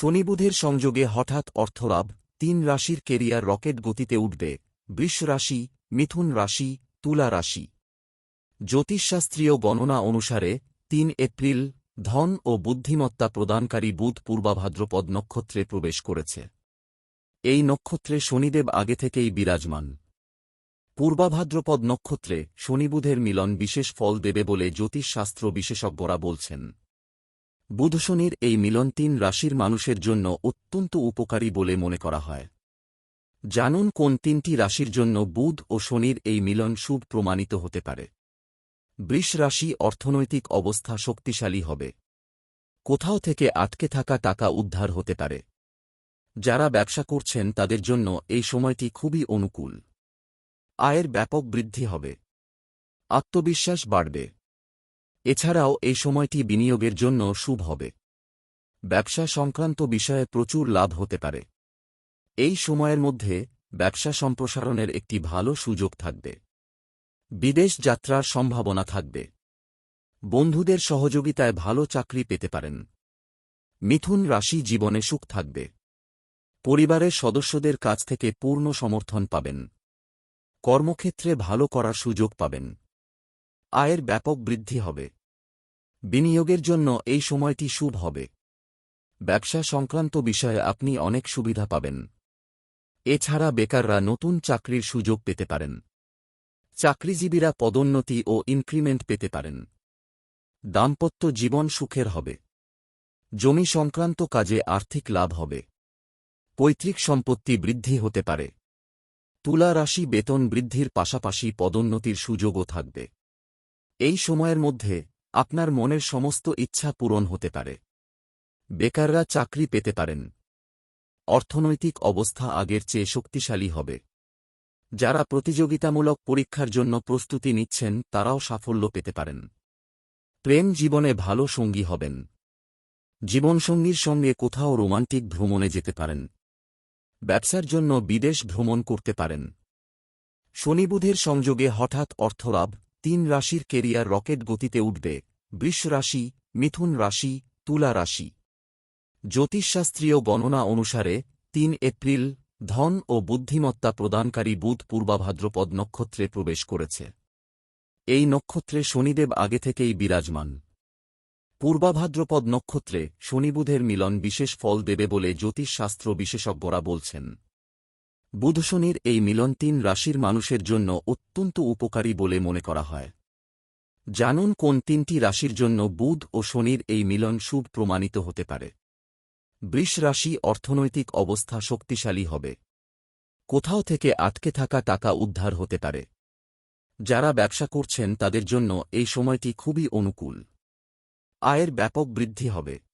শনিবুধের সংযোগে হঠাৎ অর্থলাভ, তিন রাশির কেরিয়ার রকেট গতিতে উঠবে, বৃষ রাশি, মিথুন রাশি, তুলা রাশি। জ্যোতিষশাস্ত্রীয় গণনা অনুসারে, তিন এপ্রিল, ধন ও বুদ্ধিমত্তা প্রদানকারী বুধ পূর্বাভাদ্রপদ নক্ষত্রে প্রবেশ করেছে। এই নক্ষত্রে শনিদেব আগে থেকেই বিরাজমান। পূর্বাভাদ্রপদ নক্ষত্রে শনিবুধের মিলন বিশেষ ফল দেবে বলে জ্যোতিষশাস্ত্র বিশেষজ্ঞরা বলছেন। বুধ শনির এই মিলন তিন রাশির মানুষের জন্য অত্যন্ত উপকারী বলে মনে করা হয়। জানুন কোন তিনটি রাশির জন্য বুধ ও শনির এই মিলন শুভ প্রমাণিত হতে পারে। বৃষ রাশি অর্থনৈতিক অবস্থা শক্তিশালী হবে। কোথাও থেকে আটকে থাকা টাকা উদ্ধার হতে পারে। যারা ব্যবসা করছেন তাদের জন্য এই সময়টি খুবই অনুকূল। আয়ের ব্যাপক বৃদ্ধি হবে। আত্মবিশ্বাস বাড়বে। এছাড়াও এই সময়টি বিনিয়োগের জন্য শুভ হবে। ব্যবসা সংক্রান্ত বিষয়ে প্রচুর লাভ হতে পারে। এই সময়ের মধ্যে ব্যবসা সম্প্রসারণের একটি ভালো সুযোগ থাকবে। বিদেশ যাত্রার সম্ভাবনা থাকবে। বন্ধুদের সহযোগিতায় ভালো চাকরি পেতে পারেন। মিথুন রাশি জীবনে সুখ থাকবে। পরিবারের সদস্যদের কাছ থেকে পূর্ণ সমর্থন পাবেন। কর্মক্ষেত্রে ভালো করার সুযোগ পাবেন। আয়ের ব্যাপক বৃদ্ধি হবে। বিনিয়োগের জন্য এই সময়টি শুভ হবে। ব্যবসা সংক্রান্ত বিষয়ে আপনি অনেক সুবিধা পাবেন। এছাড়া বেকাররা নতুন চাকরির সুযোগ পেতে পারেন। চাকরিজীবীরা পদোন্নতি ও ইনক্রিমেন্ট পেতে পারেন। দাম্পত্য জীবন সুখের হবে। জমি সংক্রান্ত কাজে আর্থিক লাভ হবে। পৈতৃক সম্পত্তি বৃদ্ধি হতে পারে। তুলা রাশি বেতন বৃদ্ধির পাশাপাশি পদোন্নতির সুযোগও থাকবে। এই সময়ের মধ্যে আপনার মনের সমস্ত ইচ্ছা পূরণ হতে পারে। বেকাররা চাকরি পেতে পারেন। অর্থনৈতিক অবস্থা আগের চেয়ে শক্তিশালী হবে। যারা প্রতিযোগিতামূলক পরীক্ষার জন্য প্রস্তুতি নিচ্ছেন, তারাও সাফল্য পেতে পারেন। প্রেম জীবনে ভালো সঙ্গী হবেন। জীবনসঙ্গীর সঙ্গে কোথাও রোমান্টিক ভ্রমণে যেতে পারেন। ব্যবসার জন্য বিদেশ ভ্রমণ করতে পারেন। শনিবুধের সংযোগে হঠাৎ অর্থলাভ তিন রাশির কেরিয়ার রকেট গতিতে উঠবে, বৃষ রাশি, মিথুন রাশি, তুলা রাশি। জ্যোতিষশাস্ত্রীয় গণনা অনুসারে, তিন এপ্রিল, ধন ও বুদ্ধিমত্তা প্রদানকারী বুধ পূর্বাভাদ্রপদ নক্ষত্রে প্রবেশ করেছে। এই নক্ষত্রে শনিদেব আগে থেকেই বিরাজমান। পূর্বাভাদ্রপদ নক্ষত্রে শনিবুধের মিলন বিশেষ ফল দেবে বলে জ্যোতিষশাস্ত্র বিশেষজ্ঞরা বলছেন। বুধ শনির এই মিলন তিন রাশির মানুষের জন্য অত্যন্ত উপকারী বলে মনে করা হয়। জানুন কোন তিনটি রাশির জন্য বুধ ও শনির এই মিলন শুভ প্রমাণিত হতে পারে। বৃষ রাশি অর্থনৈতিক অবস্থা শক্তিশালী হবে। কোথাও থেকে আটকে থাকা টাকা উদ্ধার হতে পারে। যারা ব্যবসা করছেন তাদের জন্য এই সময়টি খুবই অনুকূল। আয়ের ব্যাপক বৃদ্ধি হবে।